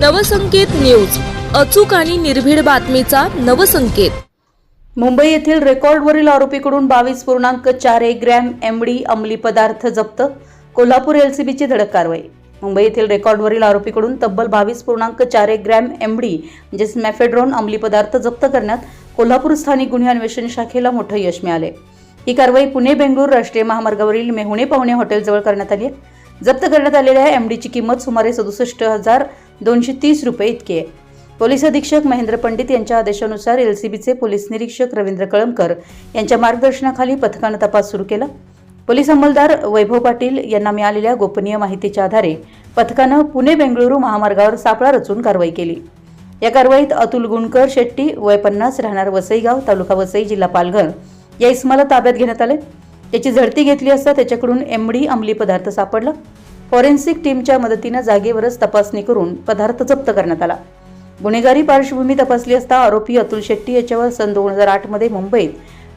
Navsanket news. अचूक आणि निर्भीड बातमीचा नवसंकेत. मुंबई येथील रेकॉर्डवरील आरोपीकडून बावीस पूर्णांक चार एक ग्रॅम एमडी अंमली पदार्थ जप्त. कोल्हापूर एलसीबीची धडक कारवाई. मुंबई येथील रेकॉर्डवरील आरोपीकडून तब्बल बावीस पूर्णांक चार एक ग्रॅम एमडी म्हणजेच मॅफेड्रॉन अंमली पदार्थ जप्त करण्यात कोल्हापूर स्थानिक गुन्हे अन्वेषण शाखेला मोठं यश मिळाले. ही कारवाई पुणे बेंगळूर राष्ट्रीय महामार्गावरील मेहुणे पाहुणे हॉटेलजवळ करण्यात आली आहे. जप्त करण्यात आलेल्या एमडीची किंमत सुमारे सदुसष्ट हजार दोनशे तीस रुपये इतकी आहे. पोलीस अधीक्षक महेंद्र पंडित यांच्या आदेशानुसार एल सी बीचे पोलीस निरीक्षक रवींद्र कळमकर यांच्या मार्गदर्शनाखाली पथकानं तपास सुरू केला. पोलीस अंमलदार वैभव पाटील यांना मिळालेल्या गोपनीय माहितीच्या आधारे पथकानं पुणे बेंगळुरू महामार्गावर सापळा रचून कारवाई केली. या कारवाईत अतुल गुणकर शेट्टी वय पन्नास राहणार वसईगाव तालुका वसई जिल्हा पालघर या इस्माला ताब्यात घेण्यात आले. त्याची झडती घेतली असता त्याच्याकडून एमडी अंमली पदार्थ सापडला. फॉरेन्सिक टीमच्या मदतीनं जागेवरच तपासणी करून पदार्थ जप्त करण्यात आला. गुन्हेगारी पार्श्वभूमी तपासली असता आरोपी अतुल शेट्टी याच्यावर सन दोन हजार आठमध्ये मुंबईत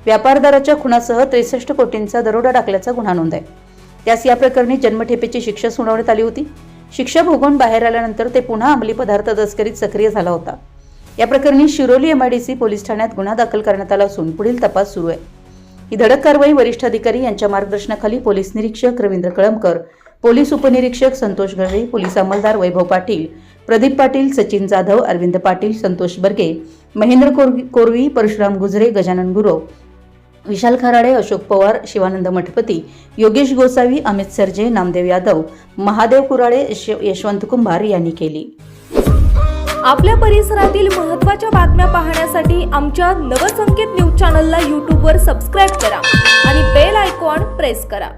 व्यापारदाराच्या खुनासह त्रेसष्ट कोटींचा दरोडा टाकल्याचा गुन्हा नोंद आहे. त्यास या प्रकरणी जन्मठेपेची शिक्षा सुनावण्यात आली होती. शिक्षा भोगून बाहेर आल्यानंतर ते पुन्हा अंमली पदार्थ तस्करीत सक्रिय झाला होता. या प्रकरणी शिरोली एमआयडीसी पोलीस ठाण्यात गुन्हा दाखल करण्यात आला असून पुढील तपास सुरू आहे. ही धडक कारवाई वरिष्ठ अधिकारी यांच्या मार्गदर्शनाखाली पोलीस निरीक्षक रवींद्र कळमकर पोलीस उपनिरीक्षक संतोष गवळे पोलीस अंमलदार वैभव पाटील प्रदीप पाटील सचिन जाधव अरविंद पाटील संतोष बर्गे महेंद्र कोरवी कोरवी परशुराम गुजरे गजानन गुरव विशाल खराडे अशोक पवार शिवानंद मठपती योगेश गोसावी अमित सरजे नामदेव यादव महादेव कुराडे यश- यशवंत कुंभार यांनी केली. आपल्या परिसरातील महत्त्वाच्या बातम्या पाहण्यासाठी आमच्या नवसंकेत न्यूज चॅनलला यूट्यूबवर सबस्क्राईब करा आणि बेल आयकॉन प्रेस करा.